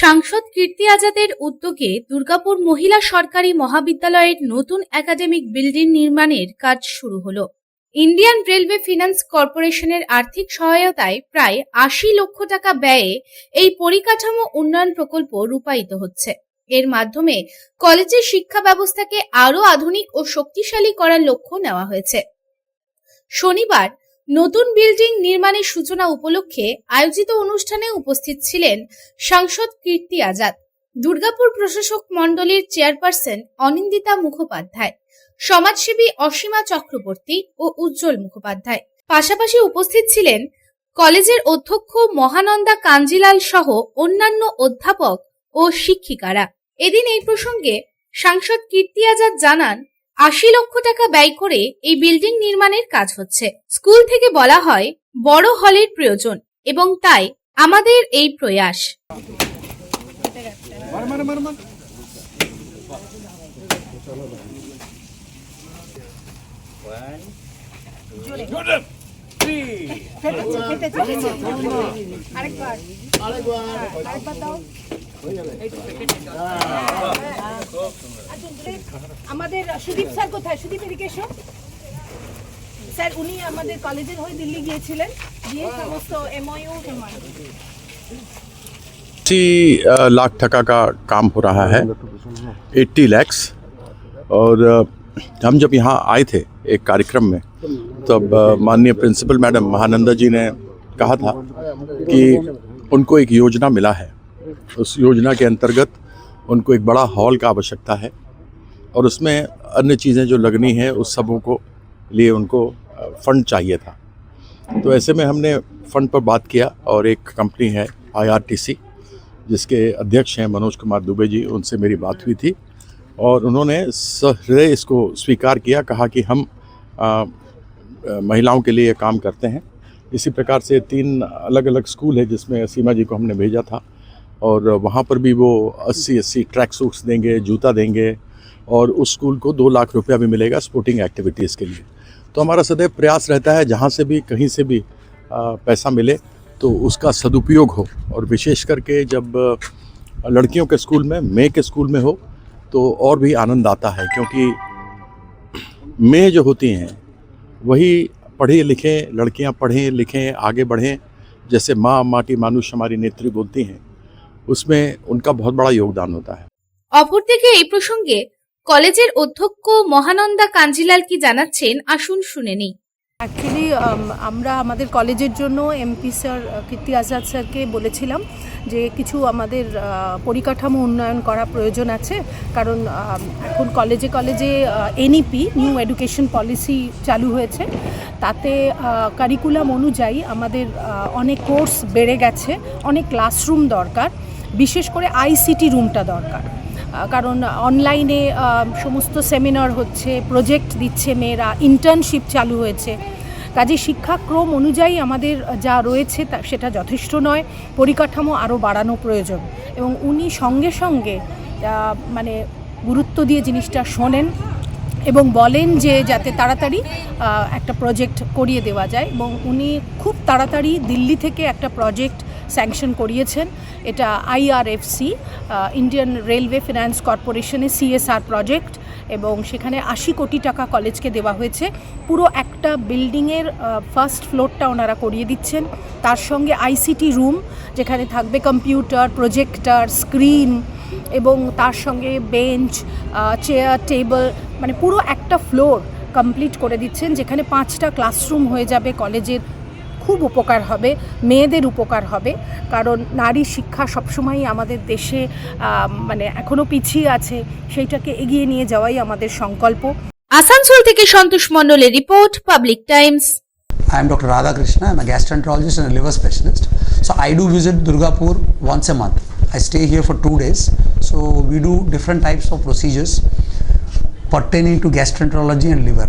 সাংসদ কীর্তি আজাদের উদ্যোগে দুর্গাপুর মহিলা সরকারি মহাবিদ্যালয়ের নতুন একাডেমিক বিল্ডিং নির্মাণের কাজ শুরু হলো। ইন্ডিয়ান রেলওয়ে ফিনান্স কর্পোরেশনের আর্থিক সহায়তায় প্রায় আশি লক্ষ টাকা ব্যয়ে এই পরিকাঠামো উন্নয়ন প্রকল্প রূপায়িত হচ্ছে। এর মাধ্যমে কলেজের শিক্ষা ব্যবস্থাকে আরও আধুনিক ও শক্তিশালী করার লক্ষ্য নেওয়া হয়েছে। শনিবার নতুন বিল্ডিং নির্মাণের সূচনা উপলক্ষে আয়োজিত অনুষ্ঠানে উপস্থিত ছিলেন সাংসদ কীর্তি আজাদ, দুর্গাপুর প্রশাসক মণ্ডলীর চেয়ারপারসন অনিন্দিতা মুখোপাধ্যায়, সমাজসেবী অসীমা চক্রবর্তী ও উজ্জ্বল মুখোপাধ্যায়। পাশাপাশি উপস্থিত ছিলেন কলেজের অধ্যক্ষ মহানন্দা কাঞ্জিলাল সহ অন্যান্য অধ্যাপক ও শিক্ষিকারা। এদিন এই প্রসঙ্গে সাংসদ কীর্তি আজাদ জানান আশি লক্ষ টাকা ব্যয় করে এই বিল্ডিং নির্মাণের কাজ হচ্ছে। স্কুল থেকে বলা হয়, বড় হলের প্রয়োজন এবং তাই আমাদের এই প্রয়াস। আমাদের সুদীপ স্যার কোথায় সুদীপ এদিকে এসো স্যার উনি আমাদের কলেজের হয়ে দিল্লি গিয়েছিলেন গিয়ে সমস্ত এমওইউ अस्सी लाख टका का काम हो रहा है 80 लैक्स और अ, हम जब यहाँ आए थे एक कार्यक्रम में तब माननीय प्रिंसिपल मैडम महानंदा जी ने कहा था कि उनको एक योजना मिला है। उस योजना के अंतर्गत उनको एक बड़ा हॉल का आवश्यकता है और उसमें अन्य चीज़ें जो लगनी है, उस सबों को लिए उनको फंड चाहिए था। तो ऐसे में हमने फंड पर बात किया और एक कंपनी है आईआरटीसी जिसके अध्यक्ष हैं मनोज कुमार दुबे जी, उनसे मेरी बात हुई थी और उन्होंने सहृदय इसको स्वीकार किया, कहा कि हम महिलाओं के लिए काम करते हैं। इसी प्रकार से तीन अलग अलग स्कूल है जिसमें सीमा जी को हमने भेजा था और वहाँ पर भी वो अस्सी अस्सी ट्रैक सूट्स देंगे, जूता देंगे और उस स्कूल को दो लाख रुपया भी मिलेगा स्पोर्टिंग एक्टिविटीज़ के लिए। तो हमारा सदैव प्रयास रहता है, जहाँ से भी, कहीं से भी पैसा मिले तो उसका सदुपयोग हो और विशेष करके जब लड़कियों के स्कूल में मे के स्कूल में हो तो और भी आनंद आता है क्योंकि मे जो होती हैं वही पढ़े लिखे लड़कियां पढ़ें लिखें आगे बढ़ें जैसे माँ माटी मानुष हमारी नेत्री बोलती हैं उसमें उनका बहुत बड़ा योगदान होता है অপরদিকে এই প্রসঙ্গে কলেজের অধ্যক্ষ মহানন্দা কাঞ্জিলাল কি জানাচ্ছেন আসুন শুনে নিই অ্যাকচুয়ালি আমরা আমাদের কলেজের জন্য এমপি স্যার কীর্তি আজাদ স্যারকে বলেছিলাম যে কিছু আমাদের পরিকাঠামো উন্নয়ন করা প্রয়োজন আছে। কারণ এখন কলেজে কলেজে এনইপি নিউ এডুকেশন পলিসি চালু হয়েছে। তাতে কারিকুলাম অনুযায়ী আমাদের অনেক কোর্স বেড়ে গেছে। অনেক ক্লাসরুম দরকার। বিশেষ করে আইসিটি রুমটা দরকার। কারণ অনলাইনে সমস্ত সেমিনার হচ্ছে, প্রজেক্ট দিচ্ছে মেয়েরা ইন্টার্নশিপ চালু হয়েছে। কাজে শিক্ষাক্রম অনুযায়ী আমাদের যা রয়েছে তা, সেটা যথেষ্ট নয়, পরিকাঠামো আরও বাড়ানো প্রয়োজন। এবং উনি সঙ্গে সঙ্গে মানে গুরুত্ব দিয়ে জিনিসটা শোনেন এবং বলেন যে যাতে তাড়াতাড়ি একটা প্রজেক্ট করিয়ে দেওয়া যায়। এবং উনি খুব তাড়াতাড়ি দিল্লি থেকে একটা প্রজেক্ট স্যাংশন করিয়েছেন। এটা আইআরএফসি ইন্ডিয়ান রেলওয়ে ফিনান্স কর্পোরেশনের সিএসআর প্রজেক্ট এবং সেখানে আশি কোটি টাকা কলেজকে দেওয়া হয়েছে। পুরো একটা বিল্ডিংয়ের ফার্স্ট ফ্লোরটা ওনারা করিয়ে দিচ্ছেন। তার সঙ্গে আইসিটি রুম, যেখানে থাকবে কম্পিউটার, প্রজেক্টর, স্ক্রিন এবং তার সঙ্গে বেঞ্চ চেয়ার, টেবিল মানে পুরো একটা ফ্লোর কমপ্লিট করে দিচ্ছেন, যেখানে পাঁচটা ক্লাসরুম হয়ে যাবে কলেজের। খুব উপকার হবে মেয়েদের উপকার হবে। কারণ নারী শিক্ষা সবসময়ই আমাদের দেশে মানে এখনও পিছিয়ে আছে সেইটাকে এগিয়ে নিয়ে যাওয়াই আমাদের সংকল্প। আসানসোল থেকে সন্তোষ মন্ডলের report Public Times. I am doctor Radhakrishna I am gastroenterologist and liver specialist so I do visit Durgapur once a month I stay here for two days so we do different types of procedures pertaining to gastroenterology and liver